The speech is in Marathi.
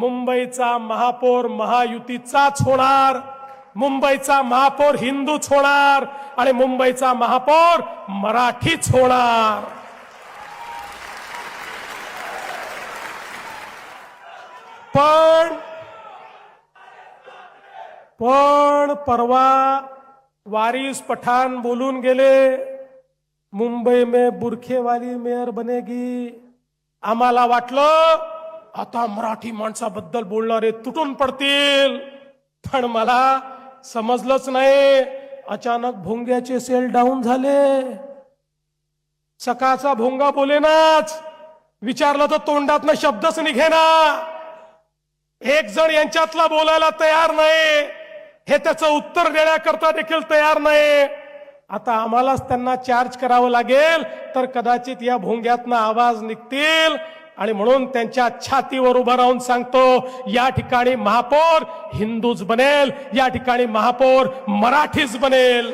मुंबईचा महापौर महायुतीचाच होणार. मुंबईचा महापौर हिंदूच होणार आणि मुंबईचा महापौर मराठीच होणार. पण पण परवा वारिस पठाण बोलून गेले मुंबई में बुरखेवाली मेयर बनेगी. आम्हाला वाटलं आता मराठी माणसाबद्दल बोलणारे तुटून पडतील. पण मला समजलंच नाही. अचानक भोंग्याचे सेल डाऊन झाले. सकाळचा भोंगा बोलेनाच. विचारलं तर तोंडातनं शब्दच निघेना. एक जण यांच्यातला बोलायला तयार नाही. हे त्याचं उत्तर देण्याकरता देखील तयार नाही. आता आम्हालाच त्यांना चार्ज करावं लागेल तर कदाचित या भोंग्यातनं आवाज निघतील. आणि म्हणून त्यांच्या छातीवर उभं राहून सांगतो या ठिकाणी महापौर हिंदूच बनेल या ठिकाणी महापौर मराठीच बनेल.